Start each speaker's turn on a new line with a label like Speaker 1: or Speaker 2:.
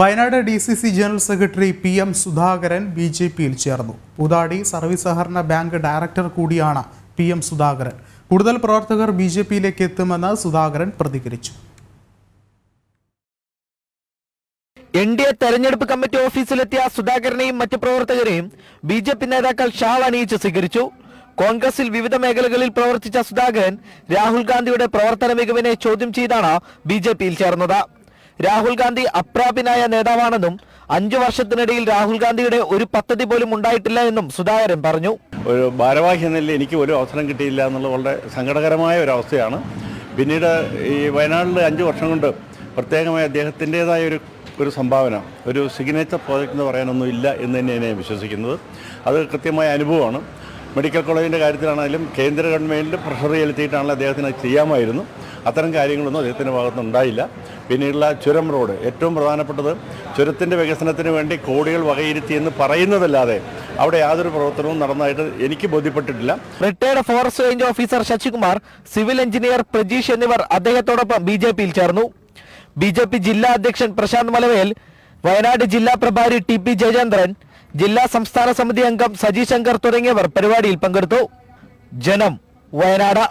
Speaker 1: Wayanad D C C general secretary P M Sudhakaran B J പിയിൽ ചേർന്നു. Poothadi service സഹകരണ bank director കൂടിയാണ് P M Sudhakaran. കൂടുതൽ പ്രവർത്തകർ ബി ജെ പിയിലേക്ക് എത്തുമെന്ന് സുധാകരൻ പ്രതികരിച്ചു.
Speaker 2: എൻ ഡി എ തെരഞ്ഞെടുപ്പ് കമ്മിറ്റി ഓഫീസിലെത്തിയ സുധാകരനെയും മറ്റ് പ്രവർത്തകരെയും ബി ജെ പി നേതാക്കൾ ഷാൾ അണിയിച്ച് സ്വീകരിച്ചു. കോൺഗ്രസിൽ വിവിധ മേഖലകളിൽ പ്രവർത്തിച്ച സുധാകരൻ രാഹുൽ ഗാന്ധിയുടെ പ്രവർത്തന മികവിനെ ചോദ്യം ചെയ്താണ് ബി ജെ പിയിൽ ചേർന്നത്. രാഹുൽ ഗാന്ധി അപ്രാപ്യനായ നേതാവാണെന്നും അഞ്ചു വർഷത്തിനിടയിൽ രാഹുൽ ഗാന്ധിയുടെ ഒരു പദ്ധതി പോലും ഉണ്ടായിട്ടില്ല എന്നും സുധാകരൻ പറഞ്ഞു.
Speaker 3: ഒരു ഭാരവാഹി നിലയിൽ എനിക്ക് ഒരു അവസരം കിട്ടിയില്ല എന്നുള്ളത് വളരെ സങ്കടകരമായ ഒരു അവസ്ഥയാണ്. പിന്നീട് ഈ വയനാട്ടിൽ അഞ്ച് വർഷം കൊണ്ട് പ്രത്യേകമായി അദ്ദേഹത്തിന്റെതായ ഒരു ഒരു സംഭാവന ഒരു സിഗ്നേച്ചർ പ്രോജക്റ്റ് എന്ന് പറയാനൊന്നും ഇല്ല എന്ന് തന്നെയാണ് ഞാൻ വിശ്വസിക്കുന്നത്. അത് കൃത്യമായ അനുഭവമാണ്. മെഡിക്കൽ കോളേജിന്റെ കാര്യത്തിലാണെങ്കിലും കേന്ദ്ര ഗവൺമെന്റ് പ്രഷർ ചെലുത്തിയിട്ടാണെങ്കിലും അദ്ദേഹത്തിന് അത് ചെയ്യാമായിരുന്നു. അത്തരം കാര്യങ്ങളൊന്നും അദ്ദേഹത്തിന്റെ ഭാഗത്തുനിന്ന് ഉണ്ടായില്ല പിന്നീടുള്ള ചുരം റോഡ്. ഏറ്റവും പ്രധാനപ്പെട്ടത് ചുരത്തിന്റെ വികസനത്തിന് വേണ്ടി കോടികൾ വകയിരുത്തി എന്ന് പറയുന്നതല്ലാതെ അവിടെ യാതൊരു പ്രവർത്തനവും നടന്നതായിട്ട് എനിക്ക് ബോധ്യപ്പെട്ടിട്ടില്ല.
Speaker 2: Retired forest range officer Sasikumar civil engineer Prajeesh എന്നിവർ അദ്ദേഹത്തോടൊപ്പം ബി ജെ പിയിൽ ചേർന്നു. ബി ജെ പി ജില്ലാ അധ്യക്ഷൻ പ്രശാന്ത് മലവേൽ വയനാട് ജില്ലാ പ്രഭാരി ടി പി ജയചന്ദ്രൻ ജില്ലാ സംസ്ഥാന സമിതി അംഗം സജി ശങ്കർ തുടങ്ങിയവർ പരിപാടിയിൽ പങ്കെടുത്തു. ജനം വയനാട്.